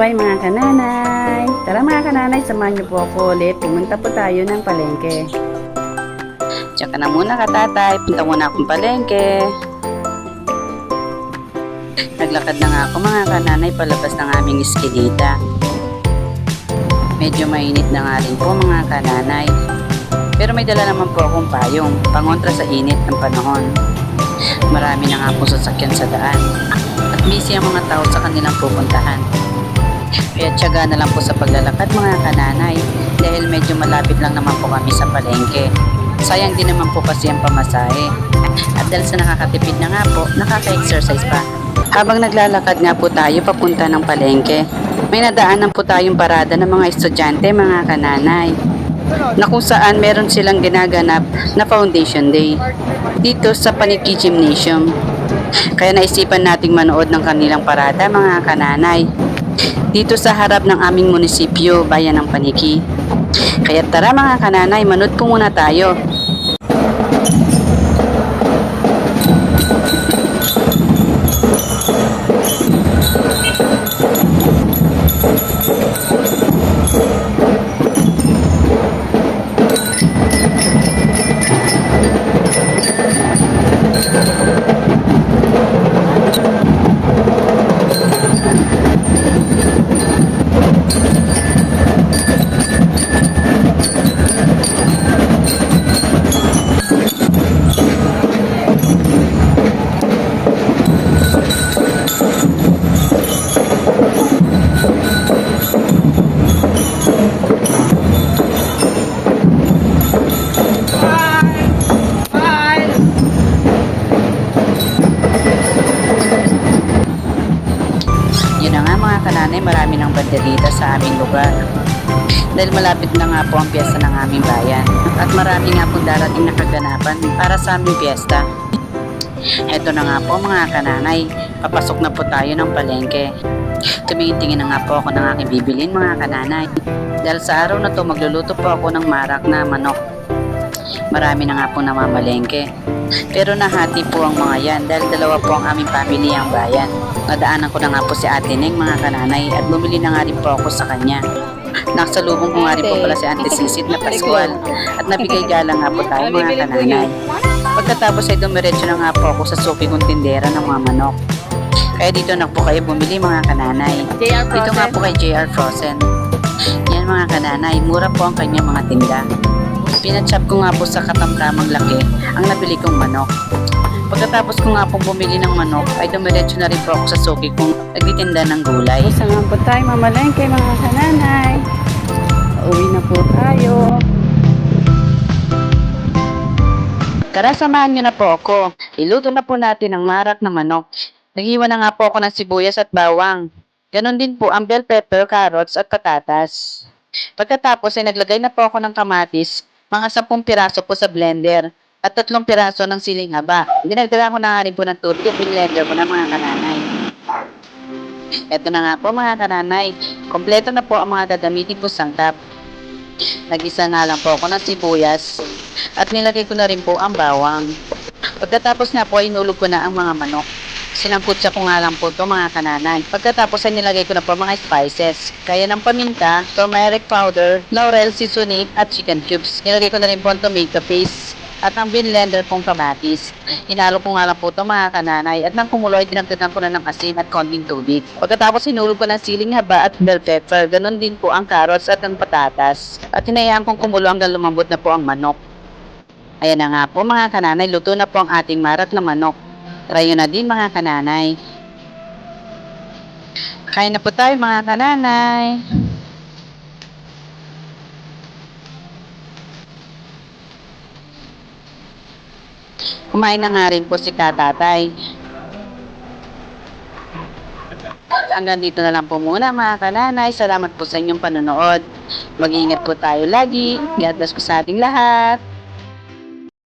tatay, mga kananay. Tara mga kananay, samahan niyo po ako ulit. Pumunta po tayo ng palengke. Tsaka na muna ka tatay, punta muna akong palengke. Naglakad na nga ako mga kananay palabas ng aming iskilita. Medyo mainit na nga rin po mga kananay. Pero may dala naman po akong payong, pangontra sa init ng panahon. Marami na nga po sasakyan sa daan. At busy ang mga tao sa kanilang pupuntahan. Kaya tiyaga na lang po sa paglalakad mga kananay dahil medyo malapit lang naman po kami sa palengke. Sayang din naman po kasi ang pamasahe. At dahil sa nakakatipid na nga po, nakaka-exercise pa. Habang naglalakad nga po tayo papunta ng palengke, may nadaanan po tayong parada ng mga estudyante, mga kananay, na kung saan meron silang ginaganap na Foundation Day dito sa Paniki Gymnasium. Kaya naisipan nating manood ng kanilang parada, mga kananay, dito sa harap ng aming munisipyo, bayan ng Paniki. Kaya tara mga kananay, manood po muna tayo. Na nga mga kananay, marami ng banderita sa aming lugar. Dahil malapit na nga po ang piyesta ng aming bayan. At marami nga po darating na kaganapan para sa aming piyesta. Eto na nga po mga kananay, papasok na po tayo ng palengke. Tumingin-tingin na nga po ako ng aking bibilin mga kananay. Dahil sa araw na to magluluto po ako ng marak na manok. Marami na nga po namamalengke. Pero nahati po ang mga yan dahil dalawa po ang aming family ang bayan. Nadaanan ko na nga po si Ate Neng mga kananay at bumili na nga rin po ako sa kanya. Nakasalubong ko nga rin po pala si Ate Sisit na Pascual at nabigay galang nga po tayo mga kananay. Pagkatapos ay dumiretso na nga po ako sa suki kong tindera ng mga manok. Kaya dito na po kayo bumili mga kananay. Dito nga po kay JR Frozen. Yan mga kananay, mura po ang kanyang mga tinda. Pinachop ko nga po sa katamtamang laki ang nabili kong manok. Pagkatapos ko nga pong bumili ng manok, ay dumiretso na rin po ako sa suki kong nagtitinda ng gulay. Gusto nga po tayo mamalengke mga kananay. Uwi na po tayo. Tara, samahan nyo na po ako. Iluto na po natin ang marak na manok. Naghiwa na nga po ako ng sibuyas at bawang. Ganon din po ang bell pepper, carrots at patatas. Pagkatapos ay naglagay na po ako ng kamatis, mga 10 piraso po sa blender at tatlong piraso ng siling haba. Dinagdagan ko na nga rin po ng tubig at blender ko na mga kananay. Ito na nga po mga kananay. Kompleto na po ang mga gagamitin ko sangkap. Nagisa na lang po ako ng sibuyas at nilagay ko na rin po ang bawang. Pagkatapos nga po inulog ko na ang mga manok. Sinangkutsa ko nga lang po ito mga kananay. Pagkatapos ay nilagay ko na po mga spices. Kaya ng paminta, turmeric powder, laurel seasoning at chicken cubes. Nilagay ko na rin po ang tomato paste at ang blender pong kamatis. Hinalo ko nga lang po ito mga kananay at nang kumulo ay dinagdagan ko na ng asin at konting tubig. Pagkatapos hinulog ko ng siling haba at bell pepper. Ganon din po ang carrots at ang patatas. At hinayaan kong kumulo hanggang lumambot na po ang manok. Ayan na nga po mga kananay, luto na po ang ating marat na manok. Try na din mga kananay. Kain na po tayo mga kananay. Kumain na nga rin po si katatay. Hanggang dito na lang po muna mga kananay. Salamat po sa inyong panonood. Mag-ingat po tayo lagi. God bless po sa ating lahat.